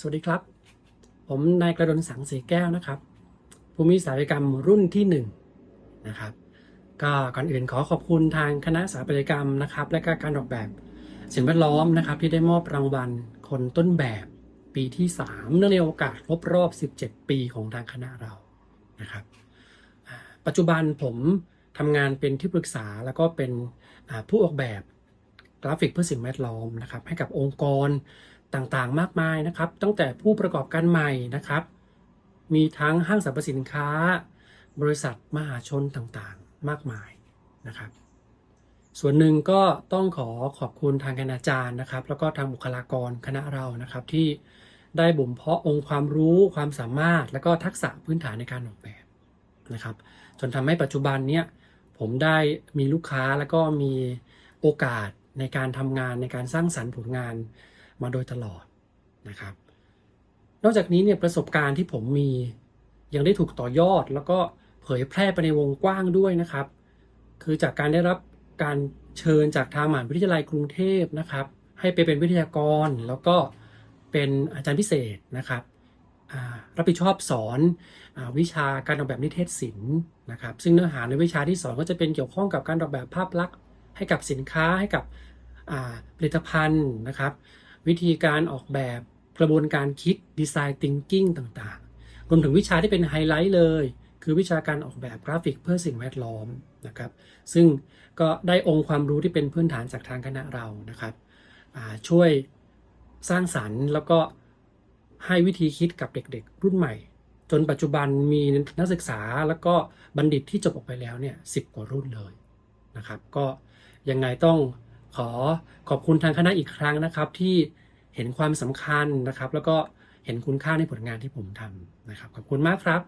สวัสดีครับ ผมนายกระดนสังเสแก้วนะครับ ภูมิสถาปัตยกรรมรุ่นที่หนึ่งนะครับ ก็ก่อนอื่นขอขอบคุณทางคณะสถาปัตยกรรมนะครับ และก็การออกแบบสิ่งแวดล้อมนะครับ ที่ได้มอบรางวัลคนต้นแบบปีที่ 3 เนื่องในโอกาสครบรอบ 17 ปีของทางคณะเรานะครับ ปัจจุบันผมทำงานเป็นที่ปรึกษาแล้วก็เป็นผู้ออกแบบกราฟิกเพื่อสิ่งแวดล้อมนะครับ ให้กับองค์กร ต่างๆ มากมายนะครับ ตั้งแต่ผู้ประกอบการใหม่นะครับ มีทั้งห้างสรรพสินค้า บริษัทมหาชนต่างๆ มากมายนะครับ ส่วนหนึ่งก็ต้องขอขอบคุณทางคณาจารย์นะครับ แล้วก็ทางบุคลากรคณะเรานะครับที่ได้บ่มเพาะองค์ความรู้ความสามารถ และก็ทักษะพื้นฐานในการออกแบบนะครับ จนทำให้ปัจจุบันเนี้ยผมได้มีลูกค้าแล้วก็มีโอกาสในการทำงานในการสร้างสรรค์ผลงาน มาโดยตลอดนะครับ นอกจากนี้เนี่ยประสบการณ์ที่ผมมียังได้ถูกต่อยอด แล้วก็เผยแพร่ไปในวงกว้างด้วยนะครับ คือจากการได้รับการเชิญจากทางมหาวิทยาลัยกรุงเทพนะครับ ให้ไปเป็นวิทยากรแล้วก็เป็นอาจารย์พิเศษนะครับรับผิดชอบสอนอวิชาการออกแบบนิเทศศิลป์นะครับ ซึ่งเนื้อหาในวิชาที่สอนก็จะเป็นเกี่ยวข้องกับการออกแบบภาพลักษณ์ให้กับสินค้าให้กับผลิตภัณฑ์นะครับ วิธีการออกแบบกระบวนการคิดดีไซน์ทิงกิ้งต่างๆ รวมถึงวิชาที่เป็นไฮไลท์เลย คือวิชาการออกแบบกราฟิกเพื่อสิ่งแวดล้อมนะครับ ซึ่งก็ได้องค์ความรู้ที่เป็นพื้นฐานจากทางคณะเรานะครับช่วยสร้างสรรค์แล้วก็ให้วิธีคิดกับเด็กๆ รุ่นใหม่ จนปัจจุบันมีนักศึกษาแล้วก็บัณฑิตที่จบออกไปแล้วเนี่ยสิบกว่ารุ่นเลยนะครับ ก็ยังไงต้องขอขอบคุณทางคณะอีกครั้งนะครับที่ เห็นความสำคัญนะครับ แล้วก็เห็นคุณค่าในผลงานที่ผมทำนะครับ ขอบคุณมากครับ